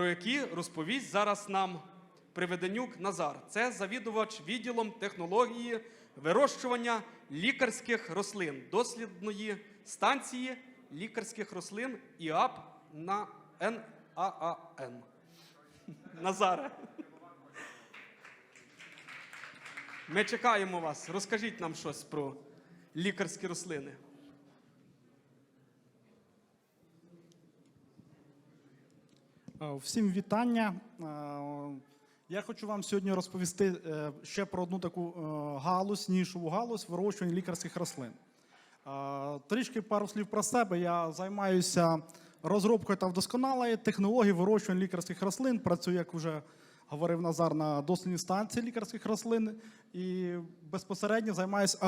про які розповість зараз нам Приведенюк Назар. Це завідувач відділом технології вирощування лікарських рослин, дослідної станції лікарських рослин ІАП на НААН. Назаре. Ми чекаємо вас. Розкажіть нам щось про лікарські рослини. Всім вітання. Е, Я хочу вам сьогодні розповісти е, ще про одну таку е, галузь, нішову галузь вирощування лікарських рослин. Е, Трішки пару слів про себе. Я займаюся розробкою та вдосконалою технологій вирощування лікарських рослин. Працюю, як вже говорив Назар, на дослідній станції лікарських рослин і безпосередньо займаюся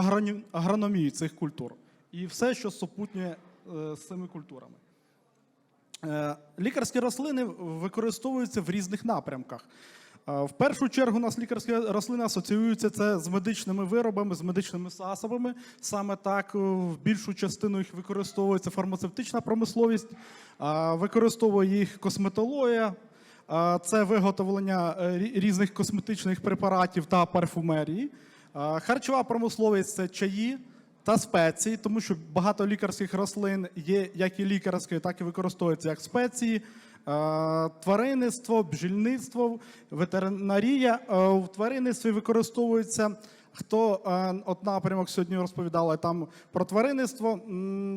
агрономією цих культур і все, що супутнює е, з цими культурами. Е, Лікарські рослини використовуються в різних напрямках. Е, В першу чергу у нас лікарські рослини асоціюються це з медичними виробами, з медичними засобами. Саме так е, в більшу частину їх використовується фармацевтична промисловість, використовує їх косметологія, це виготовлення різних косметичних препаратів та парфумерії. Харчова промисловість це чаї та спеції, тому що багато лікарських рослин є як і лікарські, так і використовуються як спеції, е, тваринництво, бджільництво, ветеринарія. Е, В тваринництві використовується. Хто е, от напрямок сьогодні розповідали там про тваринництво,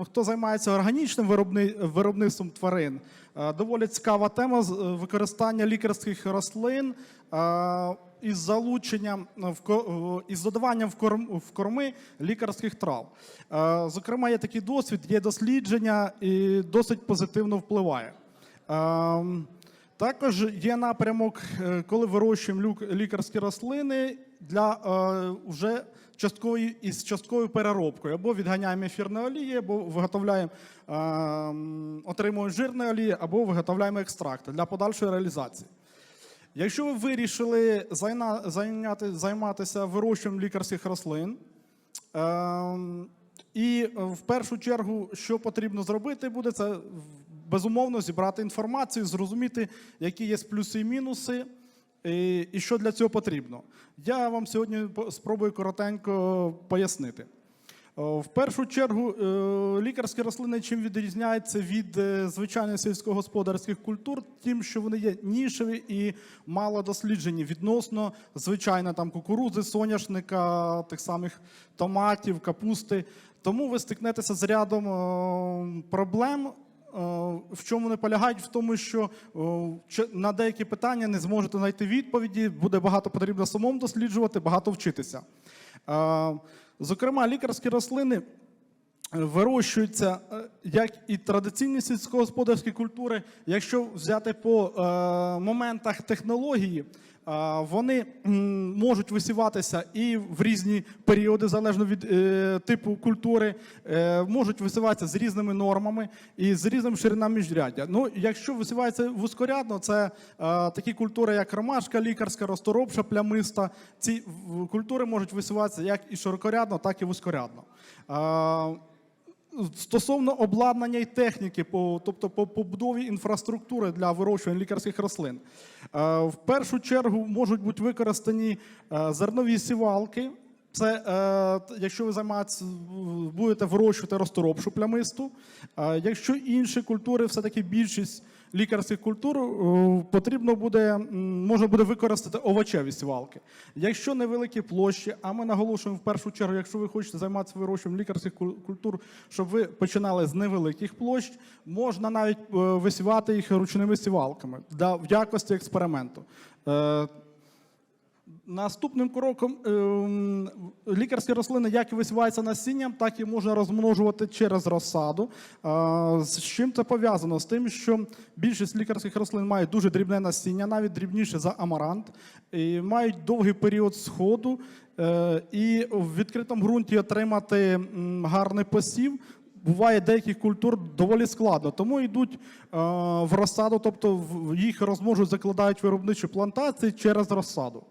хто займається органічним виробни, виробництвом тварин, доволі цікава тема використання лікарських рослин із залученням із додаванням в корм в корми лікарських трав. Зокрема, є такий досвід, є дослідження і досить позитивно впливає. Також є напрямок, е, коли вирощуємо лікарські рослини для е, вже часткової із частковою переробкою. Або відганяємо ефірної олії, або виготовляємо ем, отримуємо жирної олії, або виготовляємо екстракти для подальшої реалізації. Якщо ви вирішили зайна- зайняти, займатися вирощуванням лікарських рослин, ем, і е, в першу чергу, що потрібно зробити, буде це безумовно зібрати інформацію, зрозуміти, які є плюси і мінуси, і, і що для цього потрібно. Я вам сьогодні спробую коротенько пояснити. О, В першу чергу, е, лікарські рослини чим відрізняються від е, звичайних сільськогосподарських культур, тим, що вони є нішеві і мало досліджені відносно звичайно там кукурудзи, соняшника, тих самих томатів, капусти. Тому ви стикнетеся з рядом е, проблем. е, В чому вони полягають? В тому, що на деякі питання не зможете знайти відповіді, буде багато потрібно самому досліджувати, багато вчитися. Зокрема, лікарські рослини вирощуються е, як і традиційні сільськогосподарські культури. Якщо взяти по е, моментах технології, вони можуть висіватися і в різні періоди, залежно від е, типу культури, е, можуть висіватися з різними нормами і з різними ширинами міжряддя. Ну, якщо висівається вузькорядно, це е, такі культури, як ромашка, лікарська, розторопша, плямиста. Ці культури можуть висіватися як і широкорядно, так і вузькорядно. Стосовно обладнання і техніки, по, тобто по побудові інфраструктури для вирощування лікарських рослин, е, в першу чергу можуть бути використані е, зернові сівалки. Це е, якщо ви займаєтесь, будете вирощувати розторопшу плямисту. Е, якщо інші культури, все-таки більшість лікарських культур, е, потрібно буде, можна буде використати овочеві свалки. Якщо невеликі площі, а ми наголошуємо в першу чергу, якщо ви хочете займатися вирощуванням лікарських культур, щоб ви починали з невеликих площ, можна навіть е, висівати їх ручними сівалками в якості експерименту. Е, Наступним кроком ем, лікарські рослини як висіваються насінням, так і можна розмножувати через розсаду. А, З чим це пов'язано? З тим, що більшість лікарських рослин мають дуже дрібне насіння, навіть дрібніше за амарант, і мають довгий період сходу. е, І в відкритому ґрунті отримати гарний посів. Буває деяких культур доволі складно, тому йдуть е, в розсаду, тобто їх розмножують, закладають виробничі плантації через розсаду.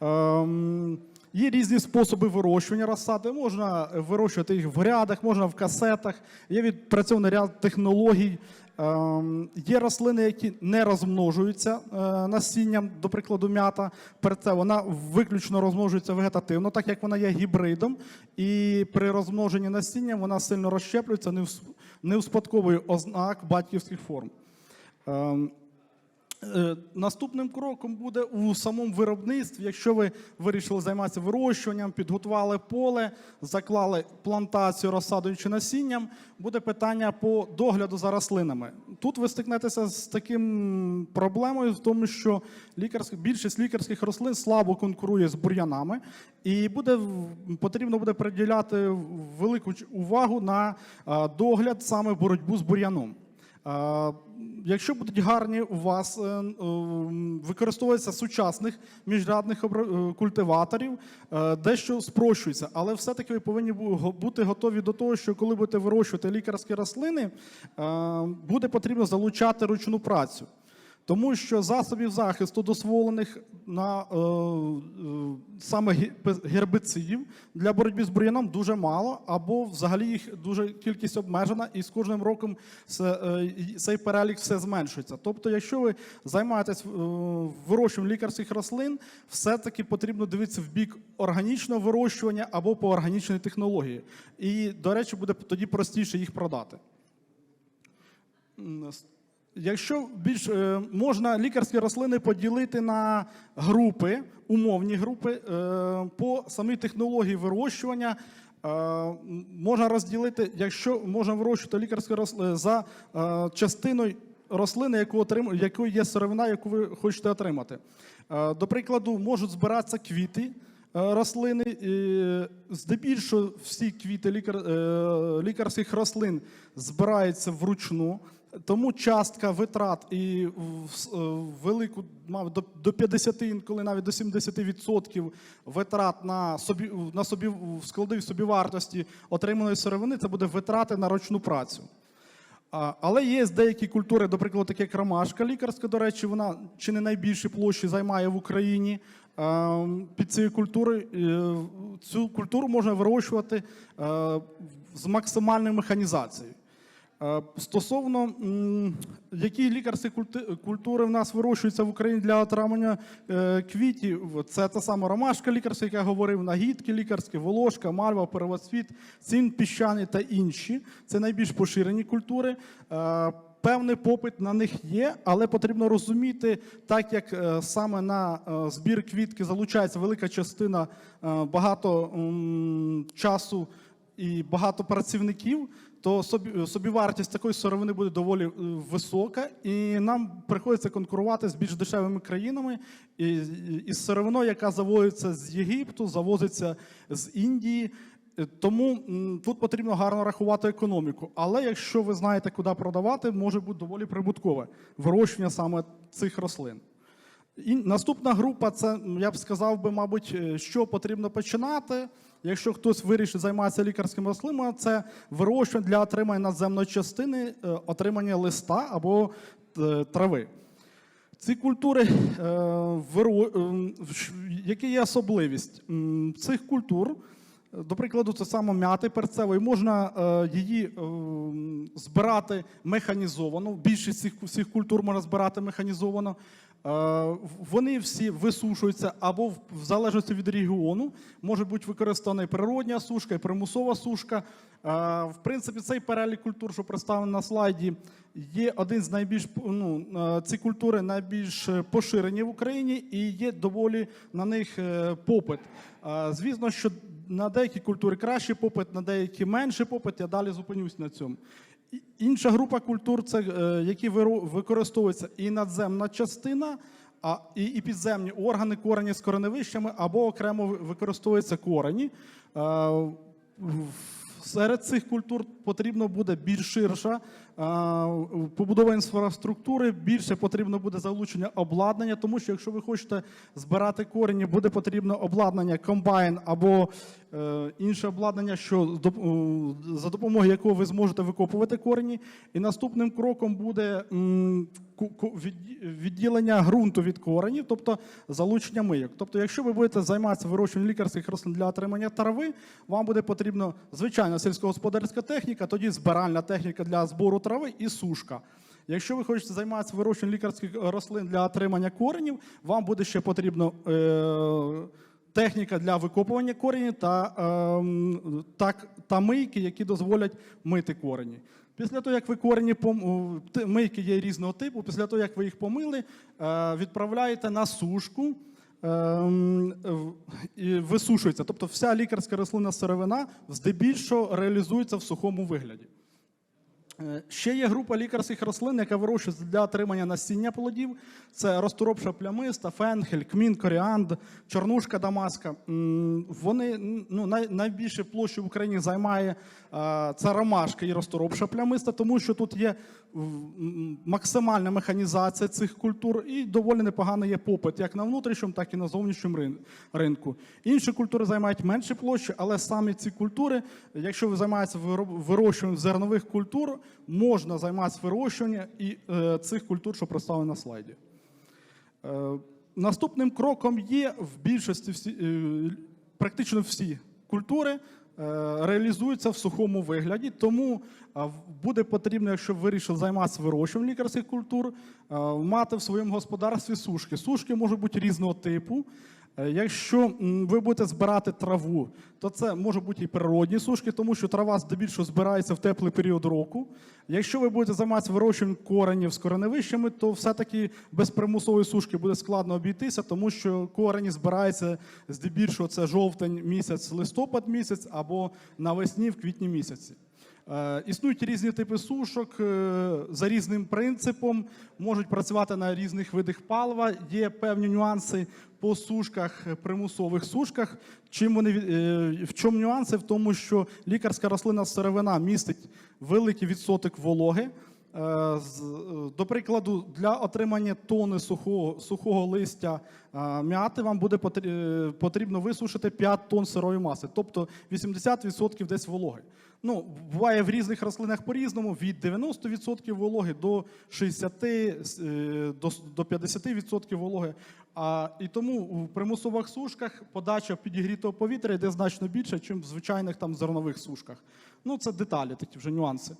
Ем, Є різні способи вирощування розсади. Можна вирощувати їх в грядах, можна в касетах. Є відпрацьований ряд технологій. Ем, Є рослини, які не розмножуються е, насінням, до прикладу, м'ята. Перце вона виключно розмножується вегетативно, так як вона є гібридом, і при розмноженні насінням вона сильно розщеплюється, не успадковує ознак батьківських форм. Е, Наступним кроком буде у самому виробництві, якщо ви вирішили займатися вирощуванням, підготували поле, заклали плантацію, розсадуючи насінням, буде питання по догляду за рослинами. Тут ви стикнетеся з таким проблемою, в тому, що лікарські, більшість лікарських рослин слабо конкурує з бур'янами, і буде потрібно буде приділяти велику увагу на догляд саме боротьбу з бур'яном. Якщо будуть гарні у вас е, е, використовується сучасних міжрядних е, культиваторів, дещо спрощується, але все-таки ви повинні бути готові до того, що коли будете вирощувати лікарські рослини, буде потрібно залучати ручну працю. Тому що засобів захисту дозволених на е, е, саме гербицидів для боротьби з бур'яном дуже мало, або взагалі їх дуже кількість обмежена, і з кожним роком е, цей перелік все зменшується. Тобто, якщо ви займаєтесь е, вирощуванням лікарських рослин, все-таки потрібно дивитися в бік органічного вирощування або по органічній технології. І, до речі, буде тоді простіше їх продати. Якщо більш е, можна лікарські рослини поділити на групи, умовні групи е, по самій технології вирощування. е, Можна розділити, якщо можна вирощувати лікарські рослини за частиною рослини, яку отрим, якої є сировина, яку ви хочете отримати. До прикладу, можуть збиратися квіти рослини. Здебільшого всі квіти лікар, лікарських рослин збираються вручну. Тому частка витрат і е, велику, мабуть, до- до 50, інколи навіть до 70% витрат на собі на собі в складовій собівартості отриманої сировини це буде витрати на ручну працю. Але є деякі культури, до прикладу, таке як ромашка лікарська, до речі, вона чи не найбільші площі займає в Україні. Під цією культурою е, цю культуру можна вирощувати е, з максимальною механізацією. Е, Стосовно які лікарські культури в нас вирощуються в Україні для отримання е, квітів, це та сама ромашка лікарська, як я говорив, нагідки лікарські, волошка, мальва, первоцвіт, цін піщаний та інші. Це найбільш поширені культури. Е, Певний попит на них є, але потрібно розуміти, так як саме на збір квітки залучається велика частина багато часу і багато працівників, то собі, собівартість такої сировини буде доволі е, висока, і нам приходиться конкурувати з більш дешевими країнами із сировиною, яка завозиться з Єгипту, завозиться з Індії. Е, Тому тут потрібно гарно рахувати економіку. Але якщо ви знаєте, куди продавати, може бути доволі прибуткове вирощування саме цих рослин. І наступна група це, я б сказав би, мабуть, е, що потрібно починати. Якщо хтось вирішить займатися лікарськими рослинами, це вирощування для отримання надземної частини, е, отримання листа або е, трави. Ці культури, яка є особливість цих культур, до прикладу, це саме м'яти перцевої, можна її збирати механізовано. Більшість цих культур можна збирати механізовано. Вони всі висушуються або в залежності від регіону. Може бути використана природня сушка, і примусова сушка. В принципі, цей перелік культур, що представлений на слайді, є один з найбільш ну, ці культури найбільш поширені в Україні і є доволі на них е, попит. Звісно, що на деякі культури кращий попит, на деякі менший попит. Я далі зупинюсь на цьому. Інша група культур, це е, які використовуються і надземна частина, а і, і підземні органи, корені з кореневищами, або окремо використовуються корені. Е, Серед цих культур потрібно буде більш ширша побудова інфраструктури, більше потрібно буде залучення обладнання, тому що якщо ви хочете збирати корені, буде потрібно обладнання комбайн або е, інше обладнання, що за допомогою якого ви зможете викопувати корені. І наступним кроком буде відділення ґрунту від коренів, тобто залучення мийок. Тобто, якщо ви будете займатися вирощуванням лікарських рослин для отримання трави, вам буде потрібно звичайна сільськогосподарська техніка, тоді збиральна техніка для збору трави і сушка. Якщо ви хочете займатися вирощуванням лікарських рослин для отримання коренів, вам буде ще потрібно е, техніка для викопування коренів та, ем, так, та мийки, які дозволять мити корені. Після того, як ви корені пом- мийки є різного типу, після того, як ви їх помили, е, відправляєте на сушку. ем, і Висушується. Тобто вся лікарська рослинна сировина здебільшого реалізується в сухому вигляді. Е, Ще є група лікарських рослин, яка вирощується для отримання насіння плодів. Це розторопша плямиста, фенхель, кмін, коріанд, чорнушка дамаска. Вони ну, найбільше площу в Україні займає це ромашка і розторопша плямиста, тому що тут є максимальна механізація цих культур і доволі непоганий є попит як на внутрішньому, так і на зовнішньому ринку. Інші культури займають менше площі, але саме ці культури, якщо ви займаєтеся виро- вирощуванням зернових культур, можна займатися вирощуванням і е, цих культур, що представлені на слайді. Е, Наступним кроком є в більшості всі, е, практично всі культури е, реалізуються в сухому вигляді, тому е, буде потрібно, якщо ви вирішили займатися вирощуванням лікарських культур, е, мати в своєму господарстві сушки. Сушки можуть бути різного типу. Е, Якщо ви будете збирати траву, то це може бути і природні сушки, тому що трава здебільшого збирається в теплий період року. Якщо ви будете займатися вирощуванням коренів з кореневищами, то все-таки без примусової сушки буде складно обійтися, тому що корені збираються здебільшого це жовтень місяць, листопад місяць або навесні в квітні місяці. Е, Існують різні типи сушок е, за різним принципом, можуть працювати на різних видах палива. Є певні нюанси по сушках, е, примусових сушках. Чим вони е, в чому нюанси? В тому, що лікарська рослина сировина містить великий відсоток вологи. Е, е, До прикладу, для отримання тони сухого, сухого листя е, м'яти вам буде потрібно висушити 5 тонн сирої маси, тобто 80% десь вологи. Ну, буває в різних рослинах по-різному, від 90% вологи до 60% е, до 50% вологи. А, і тому в примусових сушках подача підігрітого повітря йде значно більше, ніж в звичайних там зернових сушках. Ну, це деталі, такі вже нюанси.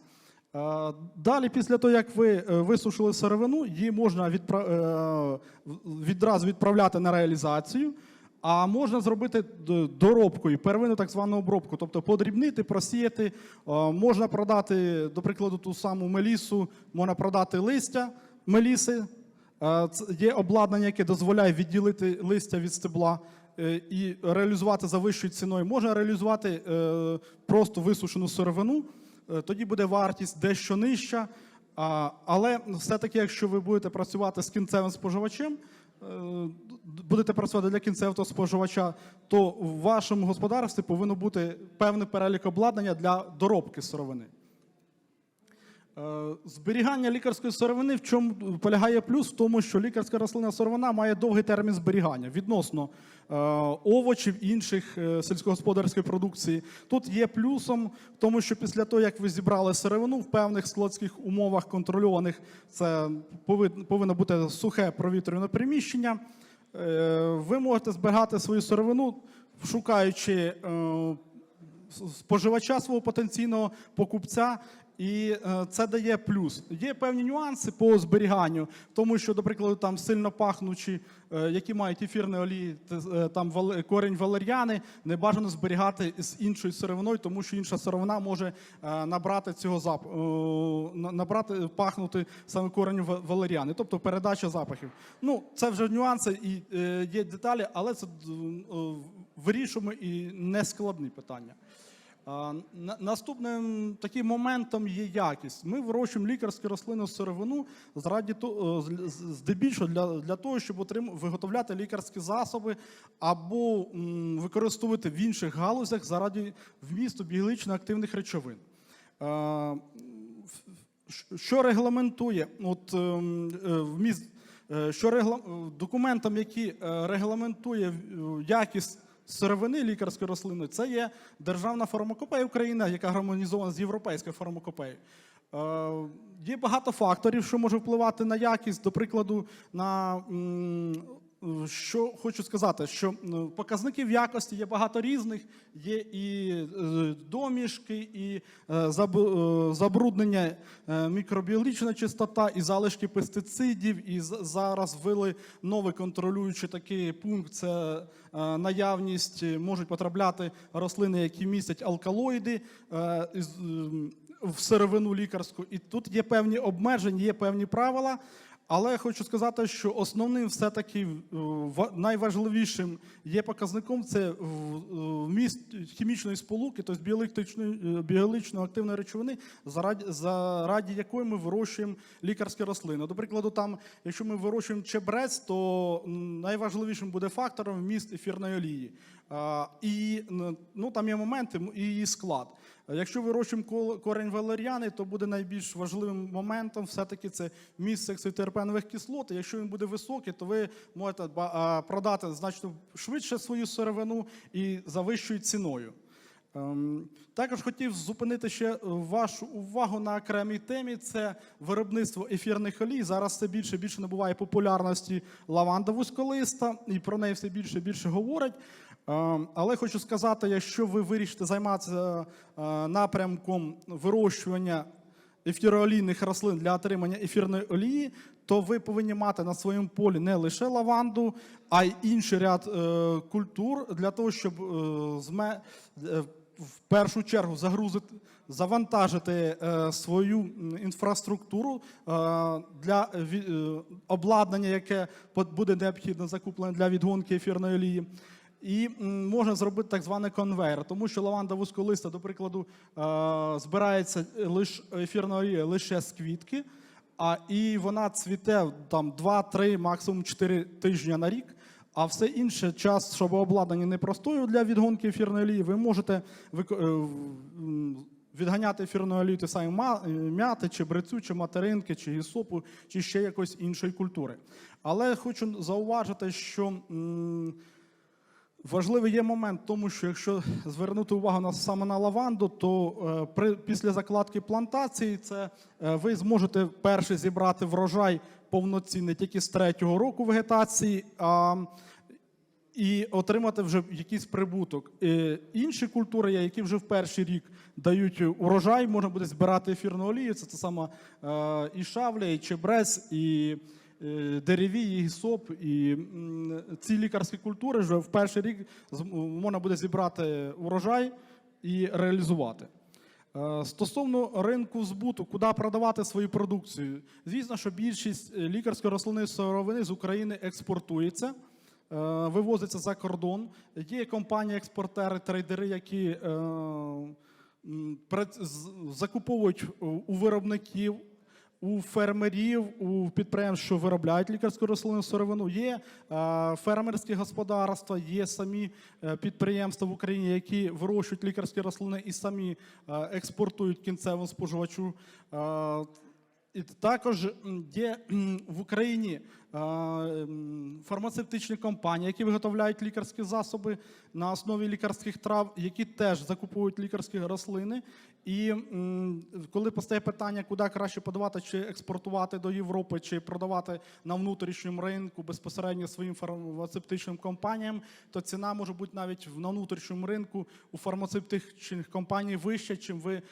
Далі, після того, як ви е, висушили сировину, її можна е, відразу відправляти на реалізацію, а можна зробити д- доробкою, первинну так звану обробку, тобто подрібнити, просіяти. Можна продати, до прикладу, ту саму мелісу, можна продати листя меліси. Є обладнання, яке дозволяє відділити листя від стебла е, і реалізувати за вищою ціною. Можна реалізувати просто висушену сировину, тоді буде вартість дещо нижча. Але все-таки, якщо ви будете працювати з кінцевим споживачем, е, будете працювати для кінцевого споживача, то в вашому господарстві повинно бути певний перелік обладнання для доробки сировини. Е, Зберігання лікарської сировини в чому полягає плюс в тому, що лікарська рослинна сировина має довгий термін зберігання відносно е, овочів інших е, сільськогосподарської продукції. Тут є плюсом в тому, що після того, як ви зібрали сировину в певних складських умовах контрольованих, це повинно бути сухе провітрюване приміщення. Ви можете зберігати свою сировину, шукаючи споживача свого потенційного покупця. І е, це дає плюс. Є певні нюанси по зберіганню, тому що, до прикладу, там сильно пахнучі, е, які мають ефірні олії, е, там корінь валер'яни, не бажано зберігати з іншою сировиною, тому що інша сировина може набрати цього зап... на- набрати, пахнути саме коренем ва- валер'яни, тобто передача запахів. Ну, це вже нюанси і є деталі, але це вирішуємо і нескладні питання. Наступним таким моментом є якість. Ми вирощуємо лікарську рослинну сировину заради то- е, здебільшого для, для того, щоб отрим, виготовляти лікарські засоби або м, використовувати в інших галузях заради вмісту біологічно активних речовин. Е, що регламентує от, ем, е, вміст, е, що регла, документам, які е, регламентує якість сировини лікарської рослини, це є Державна фармакопея України, яка гармонізована з європейською фармакопеєю. Е, Є багато факторів, що може впливати на якість, до прикладу, на Що хочу сказати, що е, показників якості є багато різних. Є і е, домішки, і е, заб- забруднення мікробіологічна чистота, і залишки пестицидів. І зараз ввели новий контролюючий такий пункт. Це наявність можуть потрапляти рослини, які містять алкалоїди. в сировину лікарську, і тут є певні обмеження, є певні правила. Але я хочу сказати, що основним все-таки е, найважливішим є показником це е, вміст хімічної сполуки, тобто е, біологічно активної речовини, заради, заради якої ми вирощуємо лікарські рослини. До прикладу, там, якщо ми вирощуємо чебрець, то найважливішим буде фактором вміст ефірної олії. І ну, там є моменти і її склад. Якщо вирощуємо корінь валеріани, то буде найбільш важливим моментом все-таки це міст сексотерпенових кислот. Якщо він буде високий, то ви можете продати значно швидше свою сировину і за вищою ціною. Ем, Також хотів зупинити ще вашу увагу на окремій темі. Це виробництво ефірних олій. Зараз все більше і більше набуває популярності лаванда вузьколиста, і про неї все більше і більше говорять. Ем, Але хочу сказати, якщо ви вирішите займатися е, напрямком вирощування ефіроолійних рослин для отримання ефірної олії, то ви повинні мати на своєму полі не лише лаванду, а й інший ряд е, культур для того, щоб е, в першу чергу загрузити, завантажити свою інфраструктуру для обладнання, яке буде необхідно закуплене для відгонки ефірної олії. І можна зробити так званий конвейер, тому що лаванда вузьколиста, до прикладу, е, збирається лише ефірна олія лише з квітки, а і вона цвіте там 2-3, максимум 4 тижні на рік. А все інше час, щоб обладнання не простою для відгонки ефірної олії, ви можете е, відганяти ефірну олію те саме е, м'яти, чи брецю, чи материнки, чи гісопу, чи ще якоїсь іншої культури. Але хочу зауважити, що. Важливий є момент тому, що якщо звернути увагу на саме на лаванду, то е, при, після закладки плантації це е, ви зможете перший зібрати врожай повноцінний тільки з третього року вегетації. А, і отримати вже якийсь прибуток. Е, Інші культури, які вже в перший рік дають урожай, можна буде збирати ефірну олію. Це те саме е, і шавля, і чебрець, і е, дереві, гісоп. І ці лікарські культури вже в перший рік можна буде зібрати урожай і реалізувати. Е, Стосовно ринку збуту, куди продавати свою продукцію, звісно, що більшість е, лікарської рослинної сировини з України експортується, вивозиться за кордон. Є компанії-експортери, трейдери, які закуповують у виробників. У фермерів, у підприємств, що виробляють лікарську рослинну сировину, є е, фермерські господарства, є самі е, підприємства в Україні, які вирощують лікарські рослини і самі е, експортують кінцевому споживачу. І також є в Україні фармацевтичні компанії, які виготовляють лікарські засоби на основі лікарських трав, які теж закуповують лікарські рослини. І коли постає питання, куди краще подавати, чи експортувати до Європи, чи продавати на внутрішньому ринку безпосередньо своїм фармацевтичним компаніям, то ціна може бути навіть на внутрішньому ринку у фармацевтичних компаній вища, чим ви е,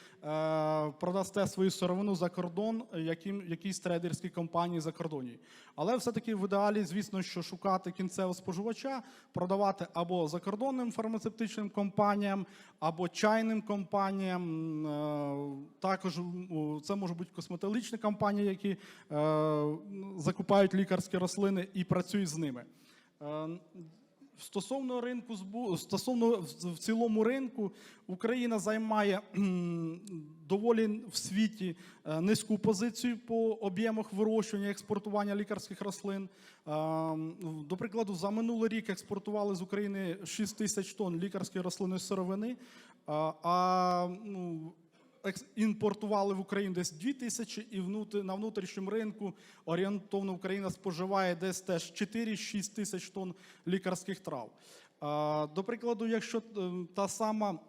продасте свою сировину за кордон яким, якійсь трейдерській компанії за кордоні. Але все-таки в ідеалі, звісно, що шукати кінцевого споживача, продавати або закордонним фармацевтичним компаніям, або чайним компаніям. Е, Також це можуть бути косметологічні компанії, які е, закупають лікарські рослини і працюють з ними. Е, Стосовно ринку стосовно в- цілому ринку, Україна займає доволі в світі е, низьку позицію по об'ємах вирощування експортування лікарських рослин. Е, До прикладу, за минулий рік експортували з України 6 тисяч тонн лікарської рослинної сировини, а- а ну, імпортували в Україну десь 2 тисячі, і на внутрішньому ринку орієнтовно Україна споживає десь теж 4-6 тисяч тонн лікарських трав. До прикладу, якщо е, та сама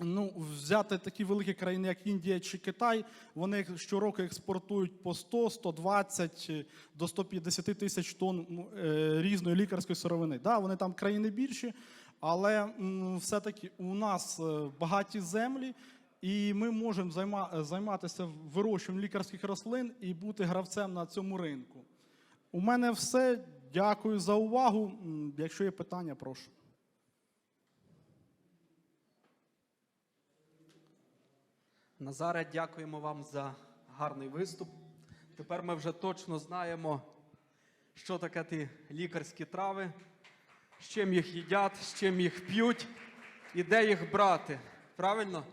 Ну, взяти такі великі країни, як Індія чи Китай, вони щороку експортують по 100, 120 е, до 150 тисяч тонн е, різної лікарської сировини. Да, вони там країни більші, але все-таки у нас е, багаті землі, і ми можемо займа- займатися вирощуванням лікарських рослин і бути гравцем на цьому ринку. У мене все. Дякую за увагу. Якщо є питання, прошу. Назаре, дякуємо вам за гарний виступ. Тепер ми вже точно знаємо, що таке ті лікарські трави, з чим їх їдять, з чим їх п'ють і де їх брати. Правильно?